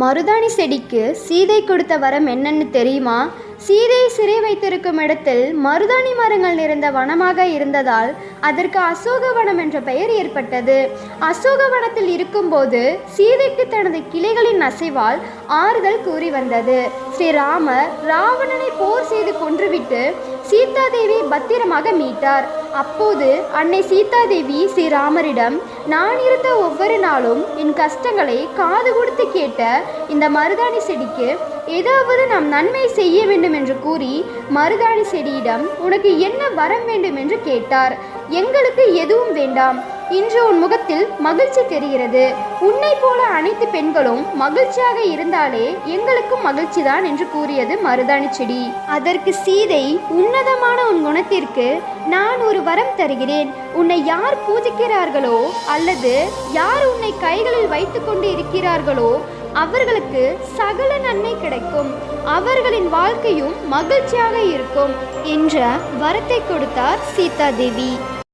மருதாணி செடிக்கு சீதை கொடுத்த வரம் என்னன்னு தெரியுமா? சீதையை சிறை வைத்திருக்கும் இடத்தில் மருதாணி மரங்கள் நிறைந்த வனமாக இருந்ததால் அதற்கு அசோகவனம் என்ற பெயர் ஏற்பட்டது. அசோகவனத்தில் இருக்கும்போது சீதைக்கு தனது கிளைகளின் அசைவால் ஆறுதல் கூறி வந்தது. ஸ்ரீராமர் ராவணனை போர் செய்து கொன்றுவிட்டு சீதாதேவி பத்திரமாக மீட்டார். அப்போது அன்னை சீதாதேவி ஸ்ரீராமரிடம் நான் இருந்த ஒவ்வொரு நாளும் என் கஷ்டங்களை காது கொடுத்து கேட்ட இந்த மருதாணி செடிக்கு ஏதாவது நாம் நன்மை செய்ய வேண்டும் என்று கூறி மருதாணி செடியிடம் உனக்கு என்ன வரம் வேண்டும் என்று கேட்டார். எங்களுக்கு எதுவும் வேண்டாம். இன்று உன் முகத்தில் மகிழ்ச்சி தெரிகிறது. உன்னை போல அனைத்து பெண்களும் மகிழ்ச்சியாக இருந்தாலே எங்களுக்கும் மகிழ்ச்சிதான் என்று கூறியது மருதாணி செடி. அதற்கு சீதை உன்னதமான உன் குணத்திற்கு நான் ஒரு வரம் தருகிறேன். உன்னை யார் பூஜிக்கிறார்களோ அல்லது யார் உன்னை கைகளில் வைத்துக்கொண்டு இருக்கிறார்களோ அவர்களுக்கு சகல நன்மை கிடைக்கும். அவர்களின் வாழ்க்கையும் மகிழ்ச்சியாக இருக்கும் என்ற வரத்தை கொடுத்தார் சீதா தேவி